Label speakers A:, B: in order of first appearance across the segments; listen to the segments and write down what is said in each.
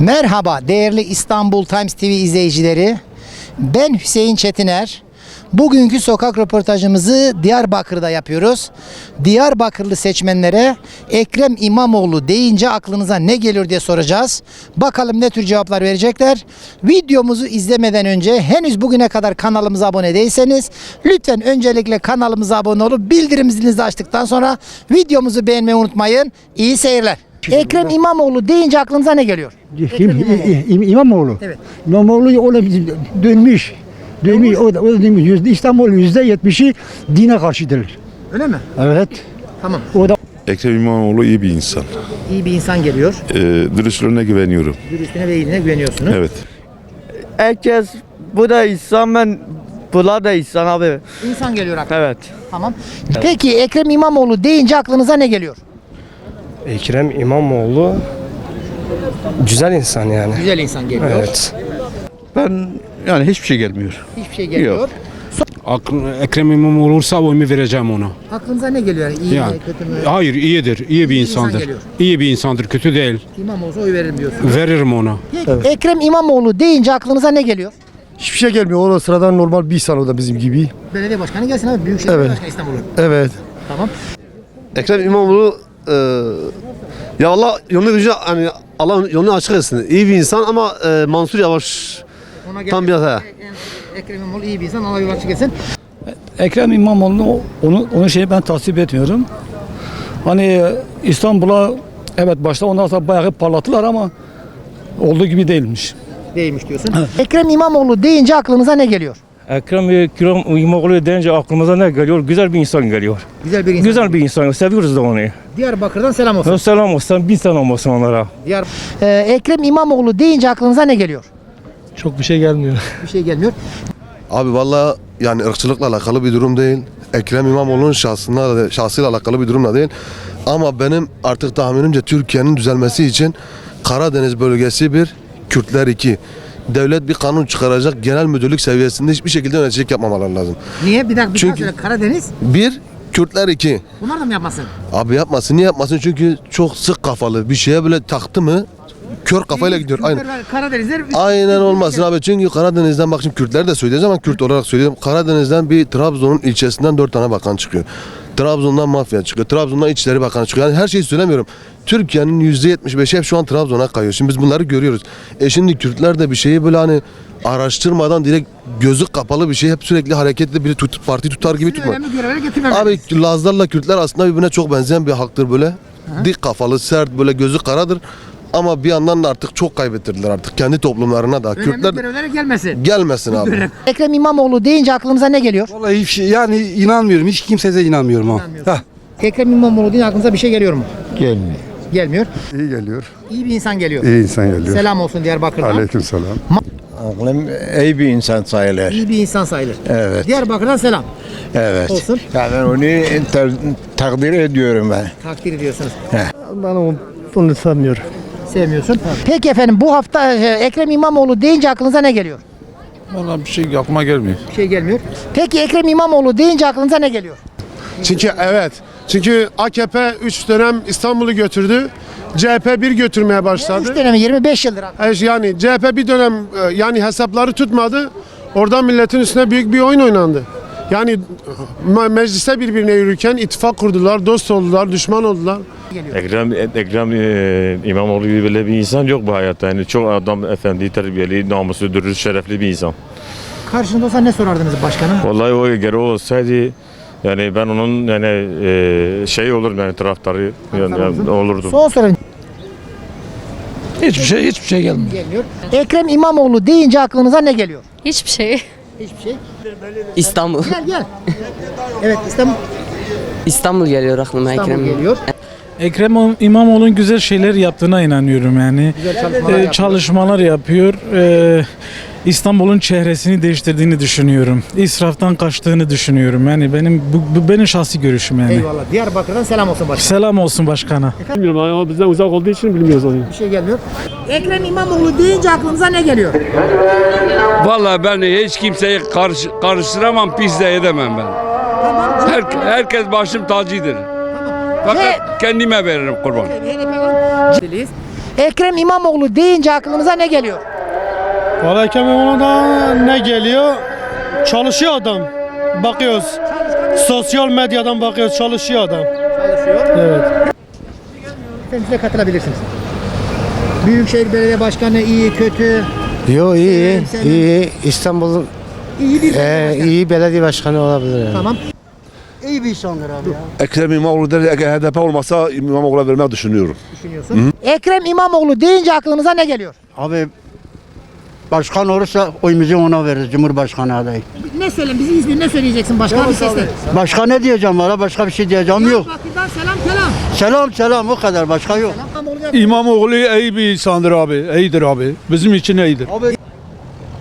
A: Merhaba değerli İstanbul Times TV izleyicileri. Ben Hüseyin Çetiner. Bugünkü sokak röportajımızı Diyarbakır'da yapıyoruz. Diyarbakırlı seçmenlere Ekrem İmamoğlu deyince aklınıza ne geliyor diye soracağız. Bakalım ne tür cevaplar verecekler. Videomuzu izlemeden önce henüz bugüne kadar kanalımıza abone değilseniz lütfen öncelikle kanalımıza abone olup bildirim zilinizi açtıktan sonra videomuzu beğenmeyi unutmayın. İyi seyirler. Ekrem İmamoğlu deyince aklınıza ne geliyor?
B: Kim? İ- İ- İmamoğlu.
A: Evet.
B: İmamoğlu o da dönmüş. Dönmüş. O da, o da dönmüş. Yüzde, İstanbul yüzde yetmişi dine karşıdır.
A: Öyle mi?
B: Evet.
A: Tamam.
B: O da
C: Ekrem İmamoğlu iyi bir insan.
A: İyi bir insan geliyor.
C: Ee, dürüstlüğüne güveniyorum.
A: Dürüstlüğüne ve iyiliğine güveniyorsunuz.
C: Evet.
D: Herkes bu da insan ben bunlar da insan abi.
A: İnsan geliyor aklına.
D: Evet.
A: Tamam. Peki Ekrem İmamoğlu deyince aklınıza ne geliyor?
E: Ekrem İmamoğlu güzel insan yani.
A: Güzel insan geliyor.
E: Evet.
F: Ben yani hiçbir şey gelmiyor.
A: Hiçbir şey geliyor.
F: Yok.
G: Aklı, Ekrem İmamoğlu olursa oyumu vereceğim ona.
A: Aklınıza ne geliyor? Yani iyi
G: Yani,
A: mi, kötü mü?
G: hayır iyidir, iyi bir
A: insan
G: insandır.
A: geliyor.
G: iyi bir insandır, kötü değil.
A: İmam olsa oy veririm diyorsun.
G: Veririm ona.
A: Peki Ekrem İmamoğlu deyince aklınıza ne geliyor?
H: Hiçbir şey gelmiyor. O sıradan normal bir insan o da bizim gibi.
A: Belediye başkanı gelsin abi. Büyükşehir
H: Evet.
A: Başkanı İstanbul'un.
H: Evet.
A: Tamam.
I: Ekrem İmamoğlu e, ya Allah yolunu gücü hani Allah yolunu açık etsin. İyi bir insan ama e, Mansur Yavaş
A: Ona
I: tam biraz he.
A: Ekrem İmamoğlu iyi bir insan. Allah yol açık etsin.
J: Ekrem İmamoğlu'nu onu onu şeyi ben tasvip etmiyorum. Hani İstanbul'a evet başta ondan sonra bayağı parlattılar ama olduğu gibi değilmiş.
A: Değilmiş diyorsun. Ekrem İmamoğlu deyince aklınıza ne geliyor?
E: Ekrem Ekrem İmamoğlu deyince aklımıza ne geliyor? Güzel bir insan geliyor.
A: Güzel bir insan.
E: Güzel bir insan. Seviyoruz da onu.
A: Diyarbakır'dan selam olsun.
E: Selam olsun. Bir selam olsun onlara.
A: Diyar Ee, Ekrem İmamoğlu deyince aklınıza ne geliyor?
J: Çok bir şey gelmiyor.
A: Bir şey gelmiyor.
I: Abi valla yani ırkçılıkla alakalı bir durum değil. Ekrem İmamoğlu'nun şahsına, şahsıyla alakalı bir durum da değil. Ama benim artık tahminimce Türkiye'nin düzelmesi için Karadeniz bölgesi bir, Kürtler iki. Devlet bir kanun çıkaracak genel müdürlük seviyesinde hiçbir şekilde yöneticilik yapmamaları lazım.
A: Niye? Bir dakika bir
I: Çünkü-
A: söyle. Karadeniz.
I: Bir, Kürtler iki.
A: Bunlar da mı yapmasın?
I: Abi yapmasın. Niye yapmasın? Çünkü çok sık kafalı. Bir şeye böyle taktı mı kör kafayla gidiyor. Aynen.
A: Karadenizler.
I: Aynen olmasın abi. Çünkü Karadeniz'den bak şimdi Kürtler de söyleyeceğim ama Kürt olarak söylüyorum. Karadeniz'den bir Trabzon'un ilçesinden dört tane bakan çıkıyor. Trabzon'dan mafya çıkıyor. Trabzon'dan İçişleri Bakanı çıkıyor. Yani her şeyi söylemiyorum. Türkiye'nin %75'i hep şu an Trabzon'a kayıyor. Şimdi biz bunları görüyoruz. E şimdi Kürtler de bir şeyi böyle hani araştırmadan direkt gözü kapalı bir şey hep sürekli hareketli biri tut, parti tutar gibi tutma. Abi Lazlarla Kürtler aslında birbirine çok benzeyen bir halktır böyle. Dik kafalı, sert böyle gözü karadır. Ama bir yandan da artık çok kaybettirdiler artık kendi toplumlarına da.
A: Önemli
I: Kürtler
A: görevlere gelmesin.
I: gelmesin abi.
A: Ekrem İmamoğlu deyince aklınıza ne geliyor?
F: Vallahi hiç şey, yani inanmıyorum. Hiç kimseye de inanmıyorum ha. Heh.
A: Ekrem İmamoğlu deyince aklınıza bir şey geliyor mu?
H: Gelmiyor.
A: Gelmiyor.
H: İyi geliyor.
A: İyi bir insan geliyor.
H: İyi insan geliyor.
A: Selam olsun Diyarbakır'dan.
H: Aleyküm selam.
K: Aklım iyi bir insan sayılır.
A: İyi bir insan sayılır.
K: Evet,
A: Diyarbakır'dan selam
K: evet.
A: olsun.
K: Yani onu ter- takdir ediyorum ben.
A: Takdir ediyorsunuz.
B: ben onu, onu sanmıyorum.
A: Sevmiyorsun. Peki efendim bu hafta e, Ekrem İmamoğlu deyince aklınıza ne geliyor?
C: Vallahi bir şey aklıma gelmiyor.
A: Bir şey gelmiyor. Peki Ekrem İmamoğlu deyince aklınıza ne geliyor?
H: Çünkü evet. Çünkü AKP 3 dönem İstanbul'u götürdü. CHP bir götürmeye
A: 3
H: başladı.
A: dönemi 25 yıldır abi.
H: E, Yani CHP bir dönem e, yani hesapları tutmadı. Oradan milletin üstüne büyük bir oyun oynandı. Yani me- meclise birbirine yürürken ittifak kurdular, dost oldular, düşman oldular.
E: Ekrem, Ekrem e, İmamoğlu gibi böyle bir insan yok bu hayatta. Yani çok adam efendi, terbiyeli, namuslu, dürüst, şerefli bir insan.
A: Karşında olsa ne sorardınız başkanım?
E: Vallahi o geri olsaydı yani ben onun yani e, şey olurdum yani taraftarı yani, yani olurdum.
A: Son soru
J: Hiçbir şey hiçbir şey gelmiyor.
A: gelmiyor. Ekrem İmamoğlu deyince aklınıza ne geliyor?
L: Hiçbir şey.
A: Hiçbir şey.
D: İstanbul.
A: Gel gel. Evet İstanbul,
D: İstanbul geliyor aklıma
A: İstanbul geliyor.
J: Ekrem İmamoğlu'nun güzel şeyler yaptığına inanıyorum yani.
A: Güzel çalışmalar
J: Ee,
A: yapıyor.
J: çalışmalar yapıyor. Ee, İstanbul'un çehresini değiştirdiğini düşünüyorum. İsraftan kaçtığını düşünüyorum. Yani benim bu, bu benim şahsi görüşüm yani.
A: Eyvallah. Diyarbakır'dan selam olsun başkanım.
J: Selam olsun başkana.
B: Bilmiyorum ama bizden uzak olduğu için bilmiyoruz onu.
A: Bir şey gelmiyor. Ekrem İmamoğlu deyince aklınıza ne geliyor?
F: Vallahi ben hiç kimseyi karış, karıştıramam, pis de edemem ben. Her, herkes başım tacıdır. Fakat kendime veririm kurban.
A: Ekrem İmamoğlu deyince aklınıza ne geliyor?
H: Valla Ekrem İmamoğlu'na ne geliyor? Çalışıyor adam. Bakıyoruz. Sosyal medyadan bakıyoruz. Çalışıyor adam. Evet.
A: Efendim size katılabilirsiniz. Büyükşehir Belediye Başkanı iyi, kötü.
B: Yo iyi, iyi. İstanbul'un
A: İyi bir
B: e, iyi belediye başkanı olabilir. Yani.
A: Tamam. İyi bir insandır abi ya.
C: Ekrem İmamoğlu der, eğer HDP olmasa İmamoğlu'na vermeyi düşünüyorum.
A: Düşünüyorsun. Ekrem İmamoğlu deyince aklınıza ne geliyor?
B: Abi başkan olursa oyumuzu ona veririz Cumhurbaşkanı adayı.
A: Ne söyleyeyim? Bizi İzmir ne söyleyeceksin? Başka bir sesle.
B: Başka ne diyeceğim valla başka bir şey diyeceğim yok.
A: Bakır'dan selam selam.
B: Selam selam o kadar başka yok.
G: İmamoğlu iyi bir insandır abi. İyidir abi. Bizim için iyidir.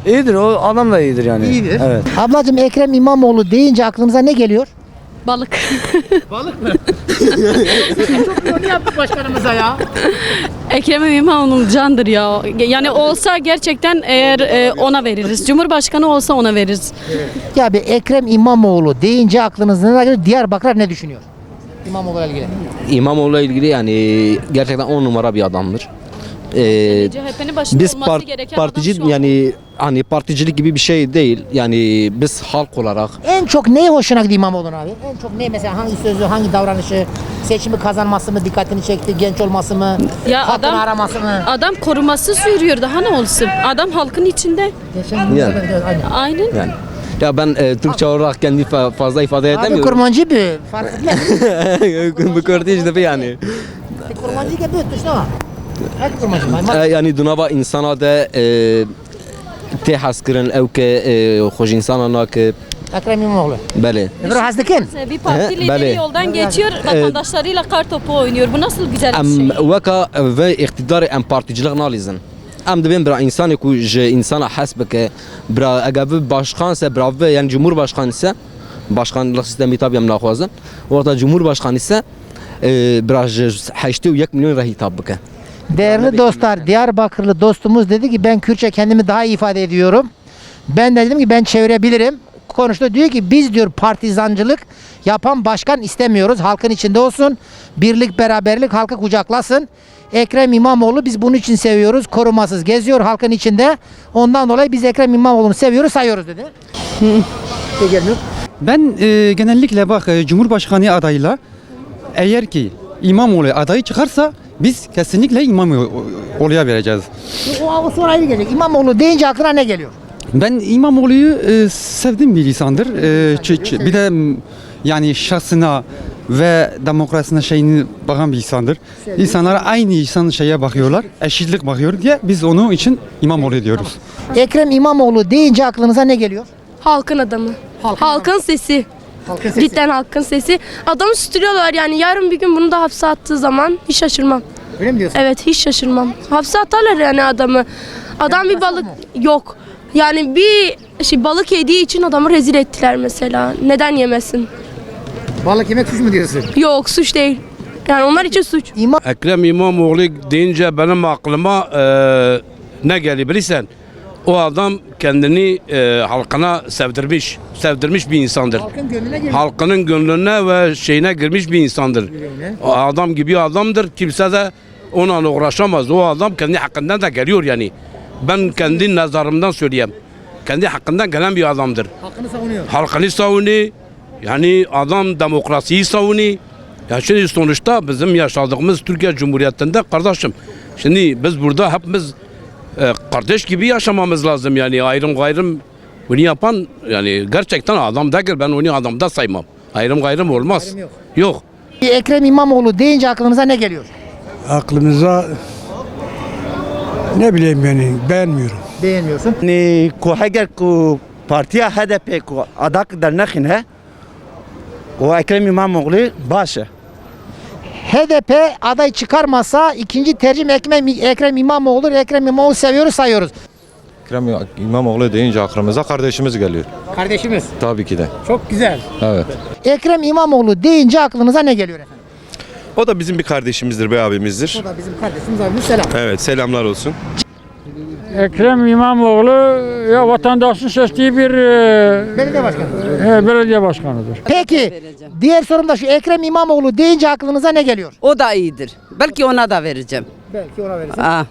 D: İyidir o adam da iyidir yani.
A: İyidir.
D: Evet.
A: Ablacığım Ekrem İmamoğlu deyince aklınıza ne geliyor?
L: Balık.
A: Çok ne yaptık başkanımıza ya?
L: Ekrem İmamoğlu candır ya. Yani olsa gerçekten eğer e, ona veririz. Cumhurbaşkanı olsa ona veririz.
A: Ya bir Ekrem İmamoğlu deyince aklınıza ne geliyor? Diyarbakır ne düşünüyor? İmamoğlu'yla ilgili.
M: İmamoğlu'la ilgili yani gerçekten on numara bir adamdır. Ee,
L: CHP'nin başında
M: biz
L: olması
M: part-
L: gereken
M: partici
L: adam şu an.
M: yani hani particilik gibi bir şey değil. Yani biz halk olarak
A: En çok neye hoşuna gidiyor İmamoğlu'nun abi? En çok ne mesela hangi sözü, hangi davranışı, seçimi kazanması mı dikkatini çekti, genç olması mı,
L: Ya
A: halkını
L: adam-
A: araması mı?
L: Adam korumasız yürüyor daha ne olsun? Adam halkın içinde.
A: Geçen gün
M: Yani.
A: Aynen.
L: Aynen.
M: yani ya ben e, Türkçe olarak kendi fa- fazla ifade
A: Abi
M: edemiyorum.
A: kurmancı bir fark etmez.
M: Bu kurdiş de yani.
A: kurmancı gibi ne var? Hadi kurmancı.
M: E, yani dunava insana da e, تي حاس أو ك آه،
A: خوج إنسان
M: أنا
A: ك أكرم
L: مغلو بله
M: برو
L: حاس
M: دكن
L: أه، بله يولدان جيتير أه، قنداشاري لا كارتو بوينيور بنصل
M: بجال
L: أم
M: وكا في اقتدار أم بارتيجلغ ناليزن. أم دبن برا إنسان كو جي إنسان حاسبك برا اغاب باشخان س برا يعني جمهور باشخان س باشخان لا سيستم ايتاب يم ناخوازن ورتا جمهور باشخان س برا 81 مليون راهي تابكه
A: Değerli dostlar, Diyarbakırlı dostumuz dedi ki ben Kürtçe kendimi daha iyi ifade ediyorum. Ben de dedim ki ben çevirebilirim. Konuştu diyor ki biz diyor partizancılık yapan başkan istemiyoruz. Halkın içinde olsun. Birlik beraberlik halkı kucaklasın. Ekrem İmamoğlu biz bunun için seviyoruz. Korumasız geziyor halkın içinde. Ondan dolayı biz Ekrem İmamoğlu'nu seviyoruz sayıyoruz dedi.
B: Ben e, genellikle bak e, Cumhurbaşkanı adayla eğer ki İmamoğlu adayı çıkarsa biz kesinlikle İmamoğlu'ya vereceğiz.
A: O, o sonra ayrı gelecek. İmamoğlu deyince aklına ne geliyor?
B: Ben İmamoğlu'yu e, sevdiğim bir insandır. E, ç- ç- bir de yani şahsına ve demokrasine şeyini bakan bir insandır. İnsanlar aynı insan şeye bakıyorlar, eşitlik bakıyor diye biz onun için İmamoğlu diyoruz.
A: Ekrem İmamoğlu deyince aklınıza ne geliyor?
L: Halkın adamı. Halkın sesi.
A: Halkın sesi.
L: Cidden halkın sesi. Adamı sütürüyorlar yani yarın bir gün bunu da hapse attığı zaman hiç şaşırmam.
A: Öyle mi diyorsun?
L: Evet hiç şaşırmam. Hapse atarlar yani adamı. Adam bir balık yok. Yani bir şey balık yediği için adamı rezil ettiler mesela. Neden yemesin?
A: Balık yemek suç mu diyorsun?
L: Yok suç değil. Yani onlar için suç.
A: İmam
F: Ekrem İmamoğlu deyince benim aklıma e, ne geliyor bilirsen? O adam kendini e, halkına sevdirmiş, sevdirmiş bir insandır.
A: halkın gönlüne giriyor.
F: Halkının gönlüne ve şeyine girmiş bir insandır. O adam gibi adamdır. Kimse de onunla uğraşamaz. O adam kendi hakkından da geliyor yani. Ben kendi nazarımdan söyleyeyim. Kendi hakkından gelen bir adamdır.
A: Hakkını savunuyor.
F: halkını savunuyor. Yani adam demokrasiyi savunuyor. Ya şimdi sonuçta bizim yaşadığımız Türkiye Cumhuriyeti'nde kardeşim. Şimdi biz burada hepimiz e, kardeş gibi yaşamamız lazım yani ayrım gayrım bunu yapan yani gerçekten adam değil ben onu adamda saymam. Ayrım gayrım olmaz.
A: Ayrım yok.
F: Yok.
A: Ekrem İmamoğlu deyince aklınıza ne geliyor?
B: Aklımıza ne bileyim yani beğenmiyorum.
A: Beğenmiyorsun.
D: Ni ku heger ku partiya HDP ku adak dernekin he. O Ekrem İmamoğlu başı.
A: HDP aday çıkarmasa ikinci tercih Ekrem, Ekrem İmamoğlu. Ekrem İmamoğlu seviyoruz sayıyoruz.
C: Ekrem İmamoğlu deyince aklımıza kardeşimiz geliyor.
A: Kardeşimiz.
C: Tabii ki de.
A: Çok güzel.
C: Evet.
A: Ekrem İmamoğlu deyince aklınıza ne geliyor efendim?
C: O da bizim bir kardeşimizdir, bir abimizdir.
A: O da bizim kardeşimiz abimiz selam.
C: Evet, selamlar olsun.
J: Ekrem İmamoğlu ya vatandaşın seçtiği bir
A: Belediye başkanı.
J: belediye başkanıdır.
A: Peki diğer sorum da şu Ekrem İmamoğlu deyince aklınıza ne geliyor?
L: O da iyidir. Belki ona da vereceğim.
A: Belki ona verirsin.
B: Ah,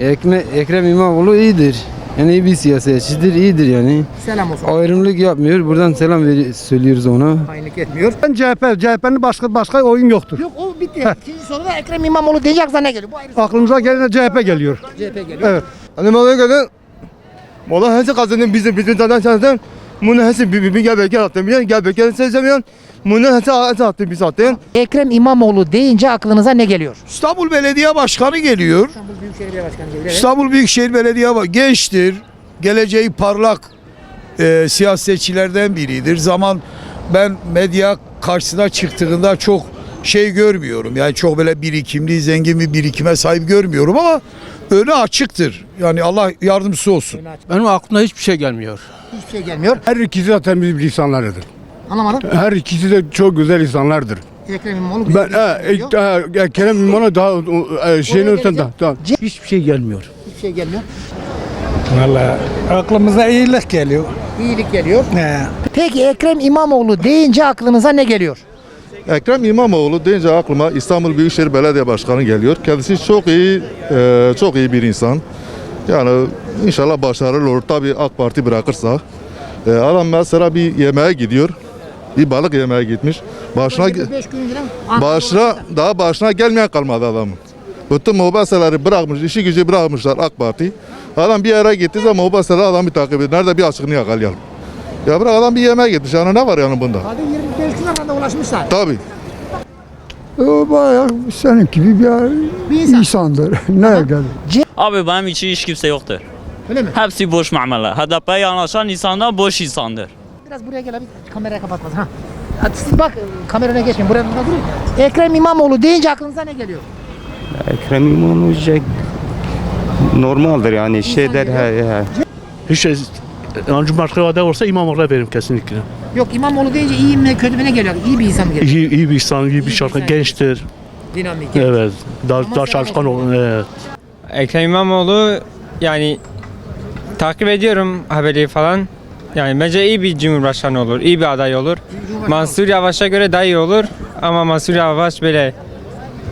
B: Ekrem, Ekrem İmamoğlu iyidir. Yani iyi bir siyasetçidir, iyidir yani.
A: Selam olsun.
B: Ayrımlık yapmıyor. Buradan selam veri- söylüyoruz ona.
A: Hainlik etmiyor.
G: Ben CHP, CHP'nin başka başka oyun yoktur.
A: Yok o bitti. İkinci soruda Ekrem İmamoğlu deyince ne geliyor? Bu ayrı.
G: Aklımıza gelen CHP geliyor.
A: CHP geliyor.
G: Evet.
E: Hani bana göre Valla hepsi kazandı bizim bizim zaten zaten bunu hepsi bir bir gel bekle attım bir gel bekle sezemiyorsun bunu hepsi hepsi attı biz attın.
A: Ekrem İmamoğlu deyince aklınıza ne geliyor?
G: İstanbul Belediye Başkanı geliyor.
A: İstanbul Büyükşehir Belediye Başkanı geliyor.
G: İstanbul Büyükşehir Belediye Başkanı gençtir. Geleceği parlak e, siyasetçilerden biridir. Zaman ben medya karşısına çıktığında çok şey görmüyorum. Yani çok böyle birikimli, zengin bir birikime sahip görmüyorum ama önü açıktır. Yani Allah yardımcısı olsun.
N: Benim aklıma hiçbir şey gelmiyor.
A: Hiçbir şey gelmiyor.
G: Her ikisi de temiz bir insanlardır.
A: Anlamadım.
G: Her ikisi de çok güzel insanlardır.
A: Ekrem İmamoğlu
G: Ben e, e, e, Kerem İmamoğlu daha e, şeyin
A: Oraya
G: ötesinde.
A: geleceğim.
G: Daha.
N: Hiçbir şey gelmiyor.
A: Hiçbir şey gelmiyor.
O: Vallahi aklımıza iyilik geliyor.
A: İyilik geliyor.
O: He.
A: Peki Ekrem İmamoğlu deyince aklınıza ne geliyor?
P: Ekrem İmamoğlu deyince aklıma İstanbul Büyükşehir Belediye Başkanı geliyor. Kendisi çok iyi, e, çok iyi bir insan. Yani inşallah başarılı olur. Tabii AK Parti bırakırsa. E, adam mesela bir yemeğe gidiyor. Bir balık yemeğe gitmiş. Başına
A: 5 gün önce
P: başına daha başına gelmeyen kalmadı adamın. Bütün mobeseleri bırakmış, işi gücü bırakmışlar AK Parti. Adam bir yere gitti zaman mobeseleri adamı takip ediyor. Nerede bir açıklığını yakalayalım. Ya bırak adam bir yemeğe gitmiş. Yani ne var yani bunda?
A: Hadi 25 gün arada ulaşmışlar.
P: Tabii.
G: O bayağı senin gibi bir
A: Bir insan.
G: insandır. ne geldi?
L: Abi benim için hiç kimse yoktur.
A: Öyle mi?
L: Hepsi boş muamele. HDP'ye yanaşan insanlar boş insandır.
A: Biraz buraya gel abi. Kamerayı kapatmaz. Ha. Hadi siz bak kamerana geçmeyin. Buraya burada durun. Ekrem İmamoğlu deyince aklınıza ne geliyor?
K: Ekrem İmamoğlu normaldir yani şeyler he, he.
N: Hiç şey, Cumhurbaşkanı aday olsa İmamoğlu'na veririm kesinlikle.
A: Yok İmamoğlu deyince iyi mi kötü mü ne geliyor? İyi bir insan mı geliyor?
N: İyi, iyi bir insan, iyi bir
A: bir
N: şarkı,
A: insan.
N: gençtir.
A: Dinamik.
N: Evet. Daha, daha çalışkan olur. Evet.
B: Ekrem İmamoğlu yani takip ediyorum haberi falan. Yani bence iyi bir cumhurbaşkanı olur, iyi bir aday olur. Mansur Yavaş'a göre daha iyi olur ama Mansur Yavaş böyle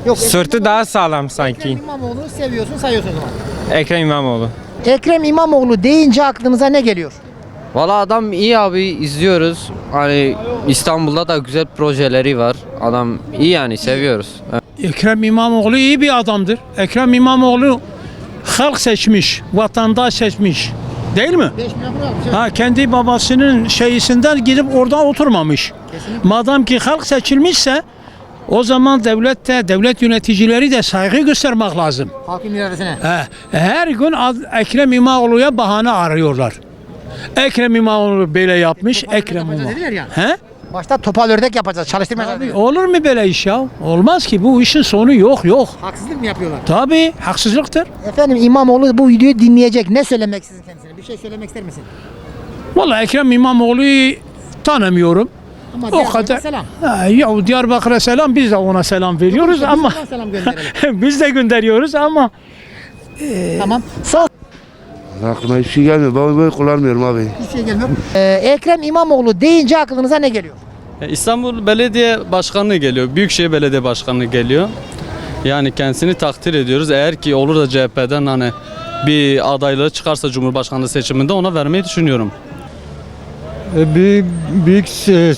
A: Yok,
B: sırtı daha sağlam
A: Ekrem
B: sanki.
A: İmamoğlu'nu seviyorsun sayıyorsun o zaman.
B: Ekrem İmamoğlu.
A: Ekrem İmamoğlu deyince aklınıza ne geliyor?
Q: Valla adam iyi abi izliyoruz. Hani İstanbul'da da güzel projeleri var. Adam iyi yani seviyoruz.
G: Ekrem İmamoğlu iyi bir adamdır. Ekrem İmamoğlu halk seçmiş, vatandaş seçmiş. Değil mi?
A: 5 milyon lira almış.
G: Ha kendi babasının şeysinden gidip orada oturmamış. Madem ki halk seçilmişse o zaman devlet de devlet yöneticileri de saygı göstermek lazım.
A: Halkın iradesine.
G: He, her gün Ekrem İmamoğlu'ya bahane arıyorlar. Ekrem İmamoğlu böyle yapmış, Ekrem
A: yapacağız
G: İmamoğlu.
A: ya.
G: He?
A: Başta topal ördek yapacağız. Çalıştırmayacağız.
G: Olur mu böyle iş ya? Olmaz ki bu işin sonu yok yok.
A: Haksızlık mı yapıyorlar?
G: Tabii haksızlıktır.
A: Efendim İmamoğlu bu videoyu dinleyecek. Ne söylemek istersin kendisine? Bir şey söylemek ister misin?
G: Vallahi Ekrem İmamoğlu'yu tanımıyorum.
A: Ama
G: O kadar.
A: Selam.
G: Ha, ya Diyarbakır'a selam biz de ona selam veriyoruz
A: biz
G: ama
A: selam
G: biz de gönderiyoruz ama
A: tamam. Son
K: Aklıma hiçbir şey gelmiyor. Ben böyle kullanmıyorum abi.
A: hiçbir şey gelmiyor. Ee, Ekrem İmamoğlu deyince aklınıza ne geliyor?
L: İstanbul Belediye Başkanı geliyor. Büyükşehir Belediye Başkanı geliyor. Yani kendisini takdir ediyoruz. Eğer ki olur da CHP'den hani bir adaylığı çıkarsa Cumhurbaşkanlığı seçiminde ona vermeyi düşünüyorum.
O: Bir büyük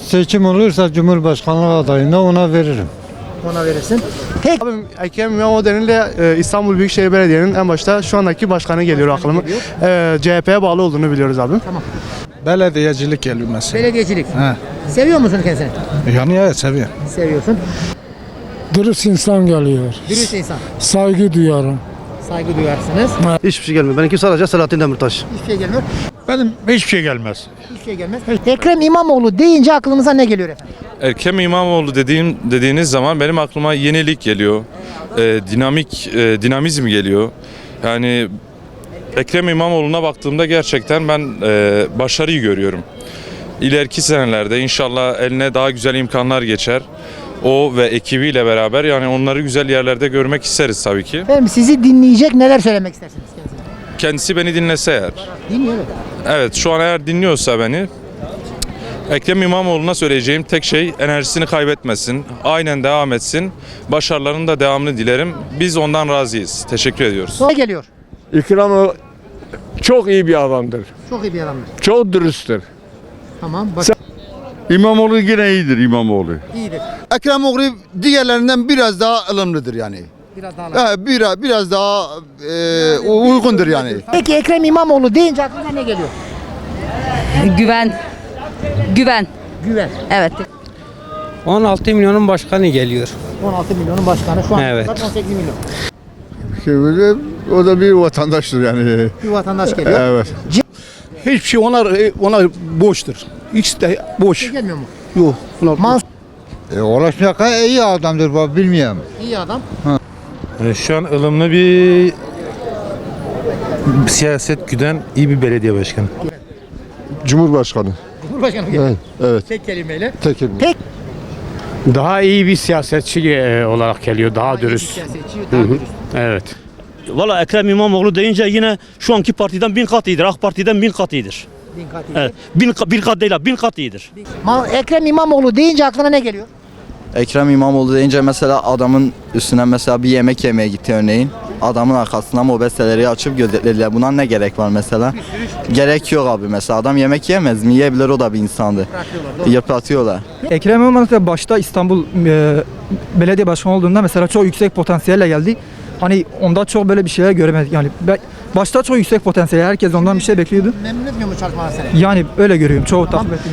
O: seçim olursa Cumhurbaşkanlığı adayına ona veririm.
A: Ona verirsin. Peki.
G: Ekrem İmamoğlu denilince İstanbul Büyükşehir Belediye'nin en başta şu andaki başkanı geliyor aklıma.
A: geliyor.
G: CHP'ye bağlı olduğunu biliyoruz abi.
O: Belediyecilik geliyor mesela.
A: Belediyecilik.
O: He.
A: Seviyor musun kendisini?
O: Yani evet seviyorum.
A: Seviyorsun.
O: Dürüst insan geliyor.
A: Dürüst insan.
O: Saygı duyarım.
A: Saygı duyarsınız.
G: Hiçbir şey gelmiyor. Benimki sadece Selahattin Demirtaş.
A: Hiçbir şey gelmiyor.
G: Benim hiçbir şey gelmez.
A: Hiçbir şey gelmez. Ekrem İmamoğlu deyince aklınıza ne geliyor efendim?
P: Ekrem İmamoğlu dediğim dediğiniz zaman benim aklıma yenilik geliyor. Ee, dinamik e, dinamizm geliyor. Yani Ekrem İmamoğlu'na baktığımda gerçekten ben e, başarıyı görüyorum. İleriki senelerde inşallah eline daha güzel imkanlar geçer. O ve ekibiyle beraber yani onları güzel yerlerde görmek isteriz tabii ki.
A: Efendim sizi dinleyecek neler söylemek istersiniz?
P: Kendisi beni dinlese eğer.
A: Dinliyor evet.
P: Evet şu an eğer dinliyorsa beni
C: Ekrem İmamoğlu'na söyleyeceğim tek şey enerjisini kaybetmesin. Aynen devam etsin. Başarılarının da devamını dilerim. Biz ondan razıyız. Teşekkür ediyoruz.
A: Ne geliyor?
R: İkram çok iyi bir adamdır.
A: Çok iyi bir adamdır.
R: Çok dürüsttür.
A: Tamam. Bak
R: İmamoğlu yine iyidir İmamoğlu.
A: iyidir.
S: Ekrem İmamoğlu diğerlerinden biraz daha ılımlıdır yani.
A: Biraz daha.
S: biraz, biraz daha uygundur yani.
A: Peki Ekrem İmamoğlu deyince aklına ne geliyor?
T: Güven. Güven.
A: Güven.
T: Evet.
U: 16 milyonun başkanı geliyor.
A: 16 milyonun başkanı şu an
U: Evet.
A: 18 milyon.
S: o da bir vatandaştır yani.
A: Bir vatandaş geliyor.
S: Evet.
U: Hiçbir şey ona ona boştur. Hiç de boş.
A: Gelmiyor mu?
U: Yok.
A: Mansur
S: E, Orası iyi adamdır bu bilmiyorum.
A: iyi adam.
V: Şu an ılımlı bir siyaset güden iyi bir belediye başkanı.
S: Cumhurbaşkanı.
A: Cumhurbaşkanı.
S: Evet, evet.
A: Tek kelimeyle.
S: Tek kelime.
A: Tek
U: Daha iyi bir siyasetçi olarak geliyor. Daha
A: dürüst. Siyasetçi, daha dürüst.
U: Evet.
D: Valla Ekrem İmamoğlu deyince yine şu anki partiden bin kat iyidir. AK Parti'den bin kat iyidir.
A: Bin kat iyi.
D: Evet. Bin, bir kat değil bin kat iyidir.
A: Ekrem İmamoğlu deyince aklına ne geliyor?
W: Ekrem İmamoğlu deyince mesela adamın üstüne mesela bir yemek yemeye gitti örneğin. Adamın arkasına mobesteleri açıp gözetlediler. Buna ne gerek var mesela? Gerek yok abi mesela. Adam yemek yemez mi? Yiyebilir o da bir insandı. Yıpratıyorlar.
U: Ekrem İmamoğlu da başta İstanbul e, Belediye Başkanı olduğunda mesela çok yüksek potansiyelle geldi. Hani onda çok böyle bir şeyler göremedik. Yani be- başta çok yüksek potansiyel. Herkes ondan bir şey bekliyordu.
A: Memnun etmiyor mu çalışmalar seni?
U: Yani öyle görüyorum. Çoğu takip ettim.